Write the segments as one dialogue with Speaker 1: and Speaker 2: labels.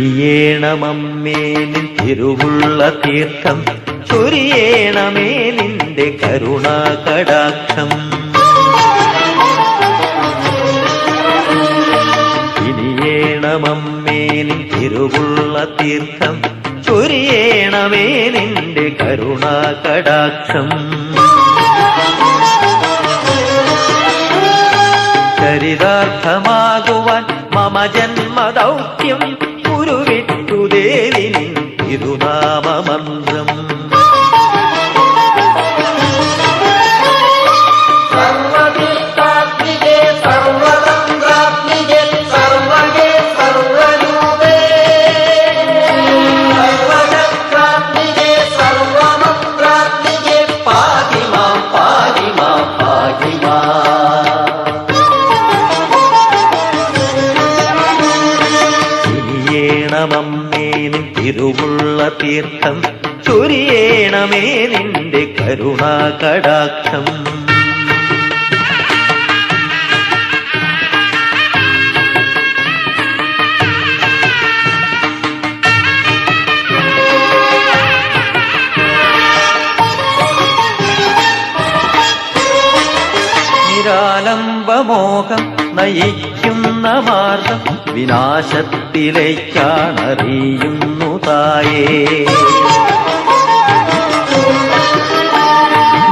Speaker 1: ഇനിയേണമമ്മേ നിൻ തിരുവുള്ള തീർത്ഥം. ചൊരിയേണമേ നിന്റെ കരുണാ കടാക്ഷം ഇനിയേണമമ്മേ നിൻ തിരുവുള്ള തീർത്ഥം. ചൊരിയേണമേ നിന്റെ കരുണാ കടാക്ഷം ചരിതാർത്ഥമാകുവാൻ മമ ജന്മദൗത്യം. തിരുനാമമന്ത്രം തീർത്ഥം ചൊരിയേണമേ നിന്റെ കരുണാ കടാക്ഷം നിരാലംബമോഹം നയിക്കുന്ന മാർഗം വിനാശത്തിലേക്കാണറിയുന്നു തായേ.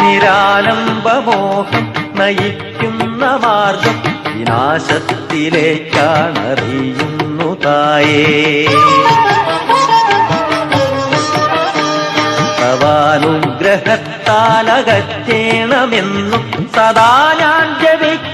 Speaker 1: നിരാലംബമോഹം നയിക്കുന്ന മാർഗം വിനാശത്തിലേക്കാണറിയുന്നു തായേ. തവാനുഗ്രഹത്താലകറ്റേണമെന്നും സദാ ഞാൻ ജപിക്കാം.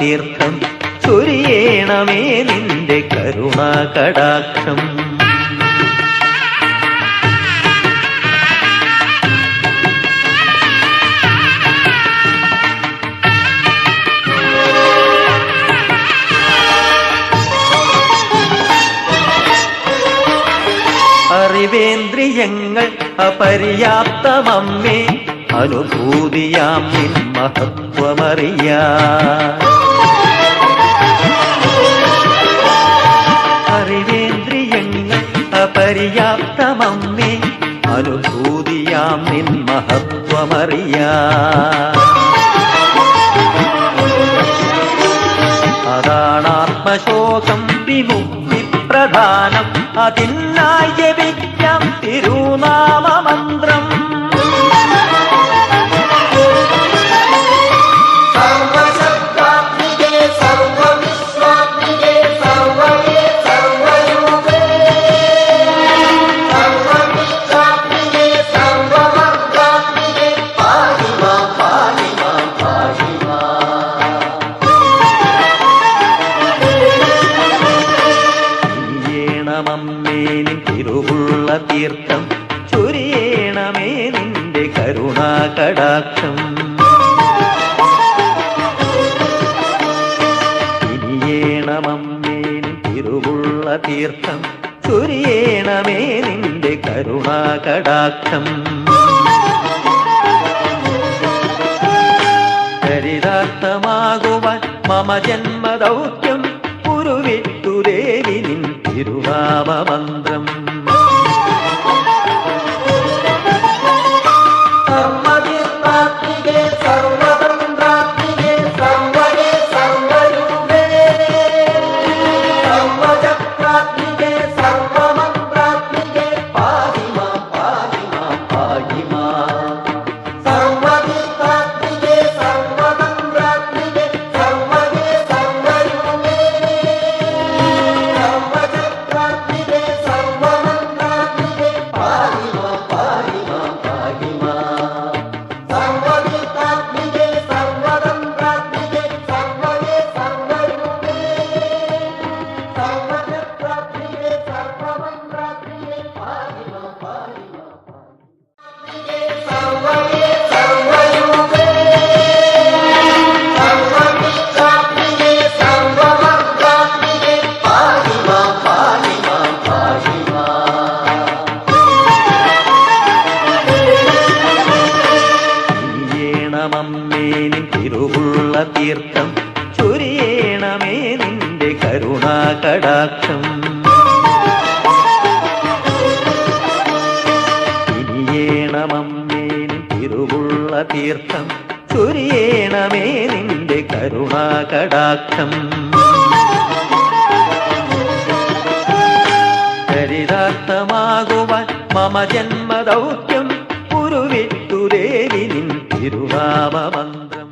Speaker 1: തീർത്ഥം ചൊരിയേണമേ നിന്റെ കരുണാകടാക്ഷം. അറിവേന്ദ്രിയങ്ങൾ അപര്യാപ്തമമ്മേ അനുഭൂതിയാം നിൻ മഹത്വമറിയാ. അറിവേന്ദ്രിയങ്ങൾ അപര്യാപ്തമമ്മേ അനുഭൂതിയാം നിൻ മഹത്വമറിയാ. അതാണാത്മശോകം വിമുക്തി പ്രധാനം. അതിനായി ജപിക്കാം തിരുനാമമന്ത്രം.
Speaker 2: സർവശക്താത്മികേ
Speaker 1: നിന്റെ കരുണാ കടാക്ഷം ഇനിയേണമമ്മേ തിരുവുള്ള തീർത്ഥം. ചൊരിയണമേ നിന്റെ കരുണാകടാക്ഷം. ചരിതാർത്ഥമാകുവാൻ മമ ജന്മദൗത്യം ഉരുവിട്ടു ദേവി നിൻ തിരുനാമമന്ത്രം. തിരുവുള്ള തീർത്ഥം. ചൊരിയേണമേ നിന്റെ കരുണാകടാക്ഷം. ചരിതാർത്ഥമാകുവാൻ മമ ജന്മദൗത്യം. ഉരുവിട്ടു ദേവി നിൻ തിരുനാമമന്ത്രം.